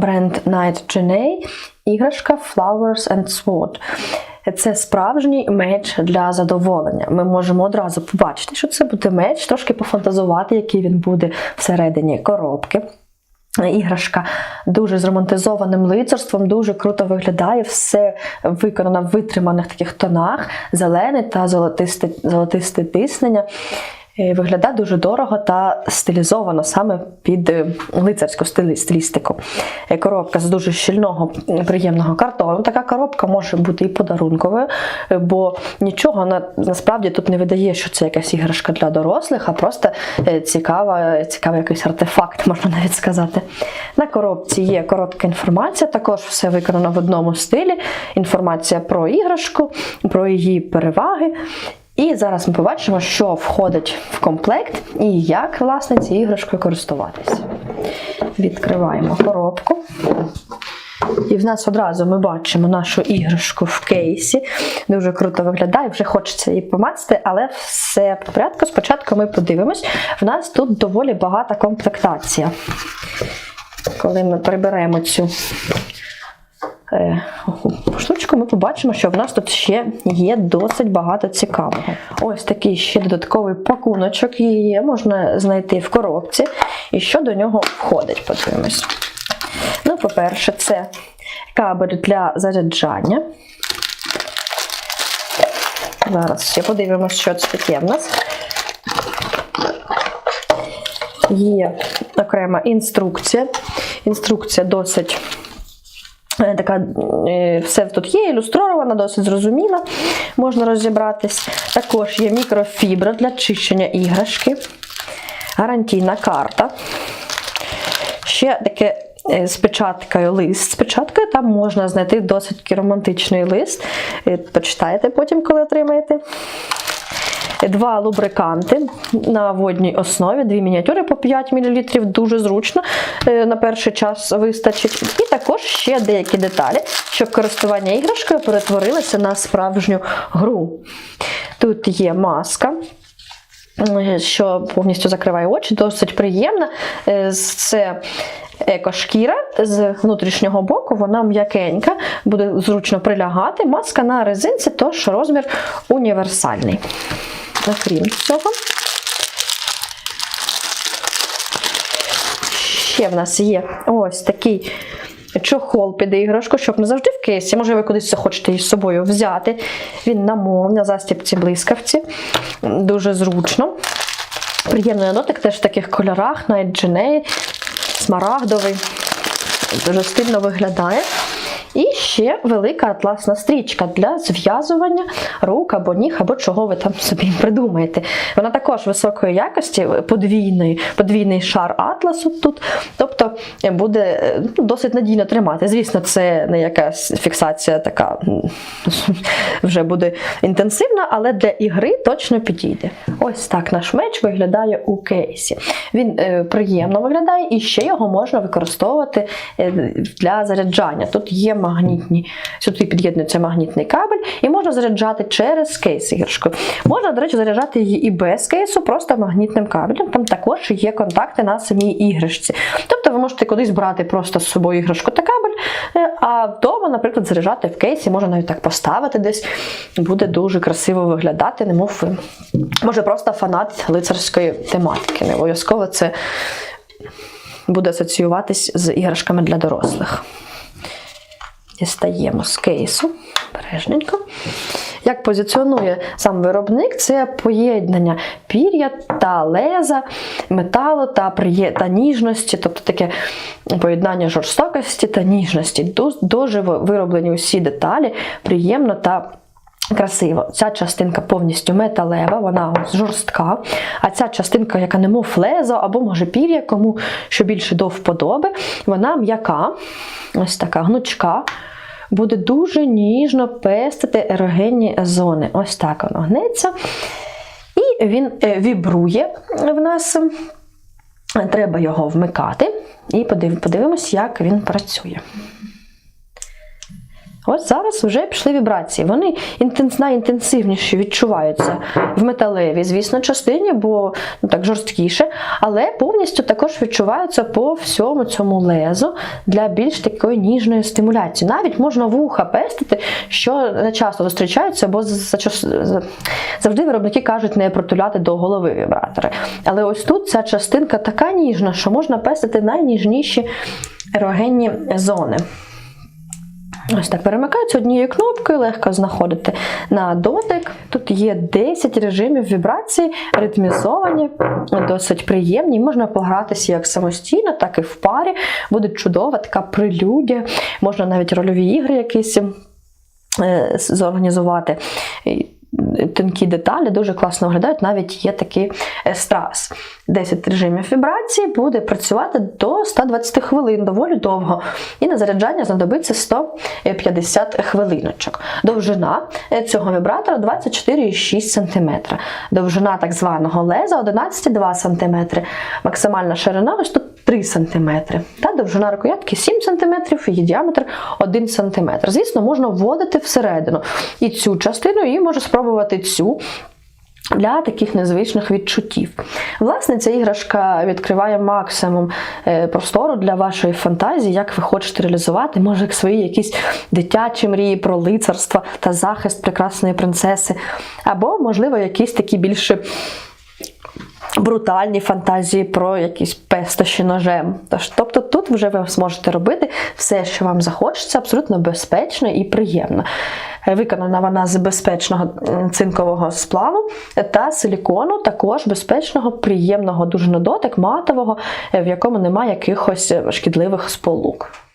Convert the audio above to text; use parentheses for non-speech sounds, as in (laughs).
бренд Night Genei, іграшка Flowers and Sword. Це справжній меч для задоволення. Ми можемо одразу побачити, що це буде меч, трошки пофантазувати, який він буде всередині коробки. Іграшка дуже з романтизованим лицарством, дуже круто виглядає, все виконано в витриманих таких тонах, зелене та золотисте, золотисте тиснення. Е, Виглядає дуже дорого та стилізовано саме під е, лицарську стилі- стилістику. Е, Коробка з дуже щільного, приємного картону. Така коробка може бути і подарунковою, бо нічого на, насправді тут не видає, що це якась іграшка для дорослих, а просто цікава, цікавий якийсь артефакт, можна навіть сказати. На коробці є коротка інформація, також все виконано в одному стилі. Інформація про іграшку, про її переваги. І зараз ми побачимо, що входить в комплект і як власне цією іграшкою користуватися. Відкриваємо коробку. І в нас одразу ми бачимо нашу іграшку в кейсі. Дуже круто виглядає, вже хочеться її помацати, але все по порядку. Спочатку ми подивимось. В нас тут доволі багата комплектація. Коли ми приберемо цю е, штучку, ми побачимо, що в нас тут ще є досить багато цікавого. Ось такий ще додатковий пакуночок є, можна знайти в коробці. І що до нього входить, подивимось. Ну, по-перше, це кабель для заряджання. Зараз ще подивимося, що це таке в нас. Є окрема інструкція. Інструкція досить така, е, все тут є, ілюстрована, досить зрозуміла, можна розібратись. Також є мікрофібра для чищення іграшки, гарантійна карта. Ще таке е, з печаткою лист. З печаткою там можна знайти досить романтичний лист. Е, Почитаєте потім, коли отримаєте. Два лубриканти на водній основі, дві мініатюри по 5 мл, дуже зручно, е, на перший час вистачить. І також ще деякі деталі, щоб користування іграшкою перетворилося на справжню гру. Тут є маска, е, що повністю закриває очі, досить приємна. Е, Це екошкіра з внутрішнього боку, вона м'якенька, буде зручно прилягати. Маска на резинці, тож розмір універсальний. Окрім цього, ще в нас є ось такий чохол під іграшку, щоб не завжди в кейсі. Може, ви кудись хочете її з собою взяти. Він на мов, на застібці блискавці. Дуже зручно. Приємний дотик теж в таких кольорах, навіть дженей, смарагдовий. Дуже стильно виглядає. І ще велика атласна стрічка для зв'язування рук або ніг, або чого ви там собі придумаєте. Вона також високої якості, подвійний, подвійний шар атласу тут, тобто буде е, ну, досить надійно тримати. Звісно, це не якась фіксація така (laughs) вже буде інтенсивна, але для ігри точно підійде. Ось так наш меч виглядає у кейсі. Він е, приємно виглядає і ще його можна використовувати е, для заряджання. Тут є магнітні, сюди під'єднується магнітний кабель, і можна заряджати через кейс іграшку. Можна, до речі, заряджати її і без кейсу, просто магнітним кабелем. Там також є контакти на самій іграшці. Тобто ви можете кудись брати просто з собою іграшку та кабель, е, а вдома, наприклад, заряджати в кейсі, можна навіть так поставити десь. Буде дуже красиво виглядати, немов ви. Може, просто фанат лицарської тематики. Не обов'язково це буде асоціюватись з іграшками для дорослих. Дістаємо з кейсу бережненько. Як позиціонує сам виробник, це поєднання пір'я та леза, металу та, приє... та ніжності, тобто таке поєднання жорстокості та ніжності. Дуже вироблені усі деталі, приємно та Красиво. Ця частинка повністю металева, вона жорстка. А ця частинка, яка немов лезо, або може пір'я, кому що більше до вподоби, вона м'яка, ось така гнучка. Буде дуже ніжно пестити ерогенні зони. Ось так воно гнеться. І він е, вібрує в нас. Треба його вмикати і подивимось, як він працює. Ось зараз вже пішли вібрації. Вони інтенс, найінтенсивніші відчуваються в металевій, звісно, частині, бо ну, так жорсткіше, але повністю також відчуваються по всьому цьому лезу для більш такої ніжної стимуляції. Навіть можна вуха пестити, що не часто зустрічаються, бо за- за- за- завжди виробники кажуть не протуляти до голови вібратори. Але ось тут ця частинка така ніжна, що можна пестити найніжніші ерогенні зони. Ось так перемикаються однією кнопкою, легко знаходити на дотик. Тут є 10 режимів вібрації, ритмізовані, досить приємні. Можна погратися як самостійно, так і в парі. Буде чудова така прелюдія. Можна навіть рольові ігри якісь е, зорганізувати. Тонкі деталі дуже класно виглядають, навіть є такий е, страс. 10 режимів вібрації буде працювати до 120 хвилин, доволі довго. І на заряджання знадобиться 150 хвилиночок. Довжина е, цього вібратора 24,6 см. Довжина так званого леза 11,2 см. Максимальна ширина ось тут 3 см. Та довжина рукоятки 7 см, її діаметр 1 см. Звісно, можна вводити всередину і цю частину, і може спробувати цю. Для таких незвичних відчуттів. Власне, ця іграшка відкриває максимум е, простору для вашої фантазії, як ви хочете реалізувати, може, як свої якісь дитячі мрії про лицарство та захист прекрасної принцеси, або, можливо, якісь такі більше брутальні фантазії про якісь пестощі ножем. Тож, тобто тут вже ви зможете робити все, що вам захочеться, абсолютно безпечно і приємно. Виконана вона з безпечного цинкового сплаву та силікону, також безпечного, приємного, дуже на дотик, матового, е, в якому немає якихось е, шкідливих сполук.